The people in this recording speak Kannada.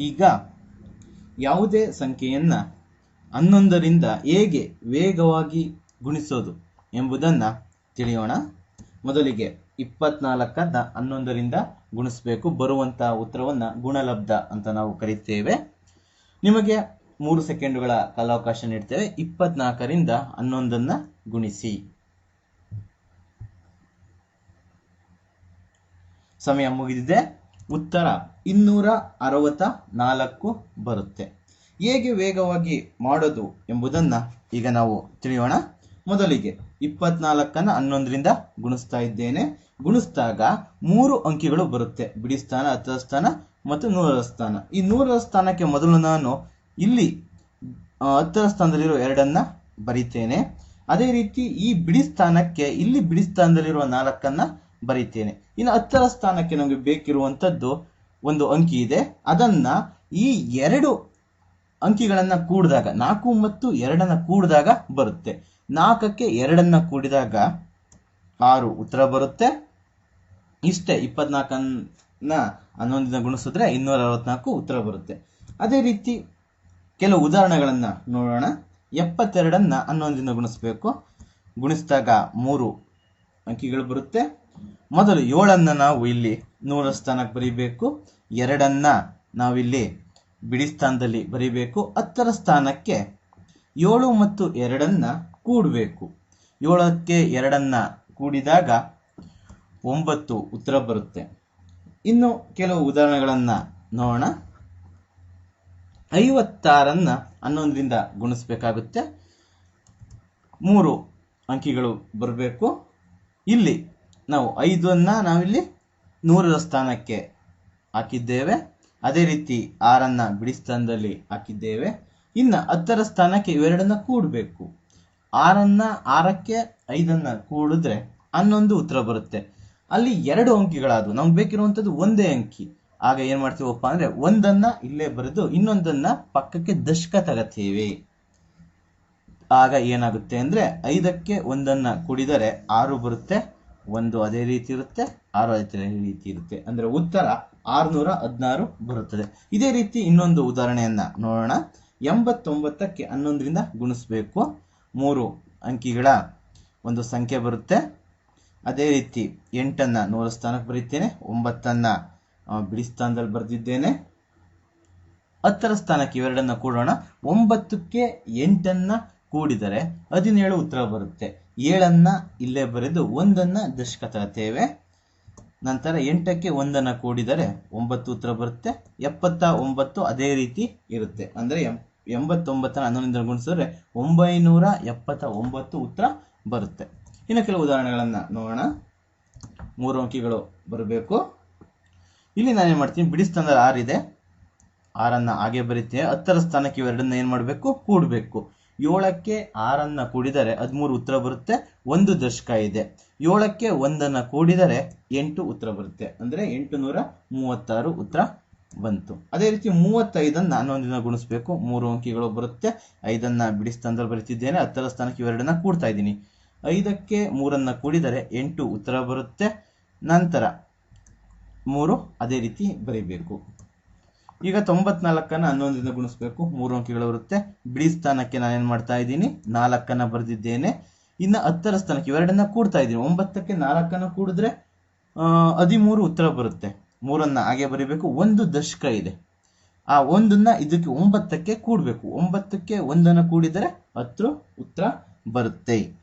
ಈಗ ಯಾವುದೇ ಸಂಖ್ಯೆಯನ್ನು ಹನ್ನೊಂದರಿಂದ ಹೇಗೆ ವೇಗವಾಗಿ ಗುಣಿಸೋದು ಎಂಬುದನ್ನು ತಿಳಿಯೋಣ. ಮೊದಲಿಗೆ ಇಪ್ಪತ್ನಾಲ್ಕನ್ನ ಹನ್ನೊಂದರಿಂದ ಗುಣಿಸಬೇಕು. ಬರುವಂತಹ ಉತ್ತರವನ್ನು ಗುಣಲಬ್ಧ ಅಂತ ನಾವು ಕರೀತೇವೆ. ನಿಮಗೆ ಮೂರು ಸೆಕೆಂಡುಗಳ ಕಾಲಾವಕಾಶ ನೀಡ್ತೇವೆ. ಇಪ್ಪತ್ನಾಲ್ಕರಿಂದ ಹನ್ನೊಂದನ್ನು ಗುಣಿಸಿ. ಸಮಯ ಮುಗಿದಿದೆ. ಉತ್ತರ ಇನ್ನೂರ ಅರವತ್ತ ನಾಲ್ಕು ಬರುತ್ತೆ. ಹೇಗೆ ವೇಗವಾಗಿ ಮಾಡೋದು ಎಂಬುದನ್ನು ಈಗ ನಾವು ತಿಳಿಯೋಣ. ಮೊದಲಿಗೆ ಇಪ್ಪತ್ನಾಲ್ಕನ್ನು ಹನ್ನೊಂದರಿಂದ ಗುಣಿಸ್ತಾ ಇದ್ದೇನೆ. ಗುಣಿಸಿದಾಗ ಮೂರು ಅಂಕಿಗಳು ಬರುತ್ತೆ. ಬಿಡಿ ಸ್ಥಾನ, ಹತ್ತರ ಸ್ಥಾನ ಮತ್ತು ನೂರರ ಸ್ಥಾನ. ಈ ನೂರರ ಸ್ಥಾನಕ್ಕೆ ಮೊದಲು ನಾನು ಇಲ್ಲಿ ಹತ್ತರ ಸ್ಥಾನದಲ್ಲಿರೋ ಎರಡನ್ನ ಬರಿತೇನೆ. ಅದೇ ರೀತಿ ಈ ಬಿಡಿ ಸ್ಥಾನಕ್ಕೆ ಇಲ್ಲಿ ಬಿಡಿ ಸ್ಥಾನದಲ್ಲಿರುವ ನಾಲ್ಕನ್ನ ಬರಿತೇನೆ. ಇನ್ನು ಹತ್ತರ ಸ್ಥಾನಕ್ಕೆ ನಮಗೆ ಬೇಕಿರುವಂಥದ್ದು ಒಂದು ಅಂಕಿ ಇದೆ. ಅದನ್ನ ಈ ಎರಡು ಅಂಕಿಗಳನ್ನ ಕೂಡಿದಾಗ, ನಾಲ್ಕು ಮತ್ತು ಎರಡನ್ನ ಕೂಡಿದಾಗ ಬರುತ್ತೆ. ನಾಲ್ಕಕ್ಕೆ ಎರಡನ್ನ ಕೂಡಿದಾಗ ಆರು ಉತ್ತರ ಬರುತ್ತೆ. ಇಷ್ಟೇ, ಇಪ್ಪತ್ನಾಲ್ಕನ್ನ ಹನ್ನೊಂದಿನ ಗುಣಿಸಿದ್ರೆ ಇನ್ನೂರ ಅರವತ್ನಾಲ್ಕು ಉತ್ತರ ಬರುತ್ತೆ. ಅದೇ ರೀತಿ ಕೆಲವು ಉದಾಹರಣೆಗಳನ್ನ ನೋಡೋಣ. ಎಪ್ಪತ್ತೆರಡನ್ನ ಹನ್ನೊಂದಿನ ಗುಣಿಸ್ಬೇಕು. ಗುಣಿಸಿದಾಗ ಮೂರು ಅಂಕಿಗಳು ಬರುತ್ತೆ. ಮೊದಲು ಏಳನ್ನ ನಾವು ಇಲ್ಲಿ ನೂರ ಸ್ಥಾನಕ್ಕೆ ಬರೀಬೇಕು, ಎರಡನ್ನ ನಾವಿಲ್ಲಿ ಬಿಡಿ ಸ್ಥಾನದಲ್ಲಿ ಬರೀಬೇಕು, ಹತ್ತರ ಸ್ಥಾನಕ್ಕೆ ಏಳು ಮತ್ತು ಎರಡನ್ನ ಕೂಡಬೇಕು. ಏಳಕ್ಕೆ ಎರಡನ್ನ ಕೂಡಿದಾಗ ಒಂಬತ್ತು ಉತ್ತರ ಬರುತ್ತೆ. ಇನ್ನು ಕೆಲವು ಉದಾಹರಣೆಗಳನ್ನ ನೋಡೋಣ. ಐವತ್ತಾರನ್ನ ಹನ್ನೊಂದರಿಂದ ಗುಣಿಸ್ಬೇಕಾಗುತ್ತೆ. ಮೂರು ಅಂಕಿಗಳು ಬರಬೇಕು. ಇಲ್ಲಿ ನಾವು ಐದನ್ನು ನಾವಿಲ್ಲಿ ನೂರರ ಸ್ಥಾನಕ್ಕೆ ಹಾಕಿದ್ದೇವೆ. ಅದೇ ರೀತಿ ಆರನ್ನು ಬಿಡಿ ಸ್ಥಾನದಲ್ಲಿ ಹಾಕಿದ್ದೇವೆ. ಇನ್ನು ಹತ್ತರ ಸ್ಥಾನಕ್ಕೆ ಇವೆರಡನ್ನು ಕೂಡಬೇಕು. ಆರನ್ನ ಆರಕ್ಕೆ ಐದನ್ನ ಕೂಡಿದ್ರೆ ಹನ್ನೊಂದು ಉತ್ತರ ಬರುತ್ತೆ. ಅಲ್ಲಿ ಎರಡು ಅಂಕಿಗಳಾದವು. ನಮ್ಗೆ ಬೇಕಿರುವಂಥದ್ದು ಒಂದೇ ಅಂಕಿ. ಆಗ ಏನು ಮಾಡ್ತೀವಪ್ಪ ಅಂದ್ರೆ ಒಂದನ್ನ ಇಲ್ಲೇ ಬರೆದು ಇನ್ನೊಂದನ್ನ ಪಕ್ಕಕ್ಕೆ ದಶಕ ತಗತೀವಿ ಆಗ ಏನಾಗುತ್ತೆ ಅಂದ್ರೆ ಐದಕ್ಕೆ ಒಂದನ್ನು ಕೂಡಿದರೆ ಆರು ಬರುತ್ತೆ. ಒಂದು ಅದೇ ರೀತಿ ಇರುತ್ತೆ, ಆರು ಅದೇ ರೀತಿ ಇರುತ್ತೆ. ಅಂದ್ರೆ ಉತ್ತರ ಆರುನೂರ ಹದಿನಾರು ಬರುತ್ತದೆ. ಇದೇ ರೀತಿ ಇನ್ನೊಂದು ಉದಾಹರಣೆಯನ್ನ ನೋಡೋಣ. ಎಂಬತ್ತೊಂಬತ್ತಕ್ಕೆ ಹನ್ನೊಂದರಿಂದ ಗುಣಿಸ್ಬೇಕು. ಮೂರು ಅಂಕಿಗಳ ಒಂದು ಸಂಖ್ಯೆ ಬರುತ್ತೆ. ಅದೇ ರೀತಿ ಎಂಟನ್ನ ನೂರ ಸ್ಥಾನಕ್ಕೆ ಬರೀತೇನೆ, ಒಂಬತ್ತನ್ನ ಬಿಡಿ ಸ್ಥಾನದಲ್ಲಿ ಬರೆದಿದ್ದೇನೆ. ಹತ್ತರ ಸ್ಥಾನಕ್ಕೆ ಇವೆರಡನ್ನ ಕೂಡೋಣ. ಒಂಬತ್ತಕ್ಕೆ ಎಂಟನ್ನ ಕೂಡಿದರೆ ಹದಿನೇಳು ಉತ್ತರ ಬರುತ್ತೆ. ಏಳನ್ನ ಇಲ್ಲೇ ಬರೆದು ಒಂದನ್ನ ದಶಕ ತರ್ತೇವೆ ನಂತರ ಎಂಟಕ್ಕೆ ಒಂದನ್ನ ಕೂಡಿದರೆ ಒಂಬತ್ತು ಉತ್ತರ ಬರುತ್ತೆ. ಎಪ್ಪತ್ತ ಒಂಬತ್ತು ಅದೇ ರೀತಿ ಇರುತ್ತೆ. ಅಂದ್ರೆ ಎಂಬತ್ತೊಂಬತ್ತನ ಹನ್ನೊಂದರಿಂದ ಗುಣಿಸಿದ್ರೆ ಒಂಬೈನೂರ ಎಪ್ಪತ್ತ ಒಂಬತ್ತು ಉತ್ತರ ಬರುತ್ತೆ. ಇನ್ನು ಕೆಲವು ಉದಾಹರಣೆಗಳನ್ನ ನೋಡೋಣ. ಮೂರು ಅಂಕಿಗಳು ಬರಬೇಕು. ಇಲ್ಲಿ ನಾನು ಏನ್ ಮಾಡ್ತೀನಿ? ಬಿಡಿಸ್ತಂದ್ರೆ ಆರ್ ಆರಿದೆ ಆರನ್ನ ಹಾಗೆ ಬರೀತೇನೆ ಹತ್ತರ ಸ್ಥಾನಕ್ಕೆ ಇವೆರಡನ್ನ ಏನ್ ಮಾಡಬೇಕು? ಕೂಡಬೇಕು. ಏಳಕ್ಕೆ ಆರನ್ನ ಕೂಡಿದರೆ ಹದಿಮೂರು ಉತ್ತರ ಬರುತ್ತೆ, ಒಂದು ದಶಕ ಇದೆ. ಏಳಕ್ಕೆ ಒಂದನ್ನ ಕೂಡಿದರೆ ಎಂಟು ಉತ್ತರ ಬರುತ್ತೆ. ಅಂದ್ರೆ ಎಂಟು ನೂರ ಮೂವತ್ತಾರು ಉತ್ತರ ಬಂತು. ಅದೇ ರೀತಿ ಮೂವತ್ತೈದನ್ನ ಹನ್ನೊಂದಿನ ಗುಣಿಸ್ಬೇಕು. ಮೂರು ಅಂಕಿಗಳು ಬರುತ್ತೆ. ಐದನ್ನ ಬಿಡಿ ಸ್ಥಾನದಲ್ಲಿ ಬರೀತಿದ್ದೇನೆ. ಹತ್ತರ ಸ್ಥಾನಕ್ಕೆ ಇವೆರಡನ್ನ ಕೂಡ್ತಾ ಇದ್ದೀನಿ. ಐದಕ್ಕೆ ಮೂರನ್ನ ಕೂಡಿದರೆ ಎಂಟು ಉತ್ತರ ಬರುತ್ತೆ. ನಂತರ ಮೂರು ಅದೇ ರೀತಿ ಬರೀಬೇಕು. ಈಗ ತೊಂಬತ್ನಾಲ್ಕನ್ನ ಹನ್ನೊಂದರಿಂದ ಗುಣಿಸ್ಬೇಕು. ಮೂರು ಅಂಕಿಗಳು ಬರುತ್ತೆ ಬಿಡಿ ಸ್ಥಾನಕ್ಕೆ ನಾನೇನು ಮಾಡ್ತಾ ಇದ್ದೀನಿ? ನಾಲ್ಕನ್ನ ಬರೆದಿದ್ದೇನೆ. ಇನ್ನು ಹತ್ತರ ಸ್ಥಾನಕ್ಕೆ ಇವೆರಡನ್ನ ಕೂಡ್ತಾ ಇದ್ದೀನಿ. ಒಂಬತ್ತಕ್ಕೆ ನಾಲ್ಕನ್ನು ಕೂಡಿದ್ರೆ ಹದಿಮೂರು ಉತ್ತರ ಬರುತ್ತೆ. ಮೂರನ್ನ ಹಾಗೆ ಬರೀಬೇಕು. ಒಂದು ದಶಕ ಇದೆ. ಆ ಒಂದನ್ನ ಇದಕ್ಕೆ ಒಂಬತ್ತಕ್ಕೆ ಕೂಡಬೇಕು. ಒಂಬತ್ತಕ್ಕೆ ಒಂದನ್ನ ಕೂಡಿದರೆ ಹತ್ತು ಉತ್ತರ ಬರುತ್ತೆ.